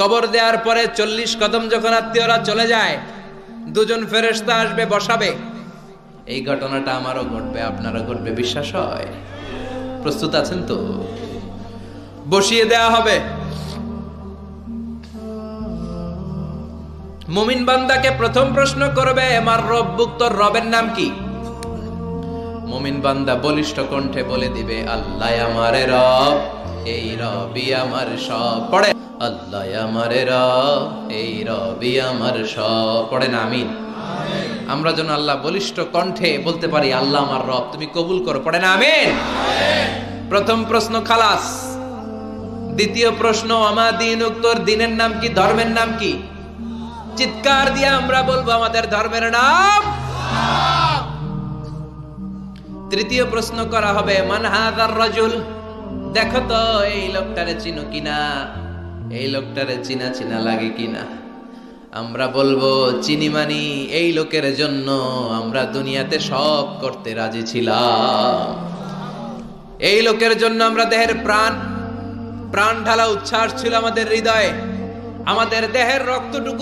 কবর দেওয়ার পরে চল্লিশ কদম যখন আত্মীয়রা চলে যায়, দুজন ফেরেশতা আসবে, বসাবে। এই ঘটনাটা আমারও ঘটবে, আপনারও ঘটবে, বিশ্বাস হয়? প্রস্তুত আছেন তো? বসিয়ে দেয়া হবে। মুমিন বান্দাকে প্রথম প্রশ্ন করবে, আমার রব তোর রবের নাম কি? মুমিন বান্দা বলিষ্ঠ কণ্ঠে বলে দিবে, আল্লাহ আমারে রব। এই রবি আমার সব। পড়ে আল্লাহ আমারে এই রবি আমার সব। পড়েন, আমিন। আমরা যেন আল্লাহ বলিষ্ঠ কণ্ঠে বলতে পারি, আল্লাহ আমার রব, তুমি কবুল করো। পড়েন, আমিন। প্রথম প্রশ্ন, খালাস। দ্বিতীয় প্রশ্ন আমার দিন উত্তর দিনের নাম কি, ধর্মের নাম কি? চিৎকার দিয়ে আমরা বলব আমাদের ধর্মের নাম। তৃতীয় প্রশ্ন করা হবে মানহাদার রাজুল? দেখো তো, এই লোকটারে চিনো কিনা? এই লোকটারে চিনা চিনা লাগে কিনা? আমরা বলব, চিনি মানি, এই লোকের জন্য আমরা দুনিয়াতে সব করতে রাজি ছিলাম। এই লোকের জন্য আমরা দেহের প্রাণ প্রাণ ঢালা উচ্ছ্বাস ছিল আমাদের হৃদয়ে। আমাদের দেহের রক্তটুকু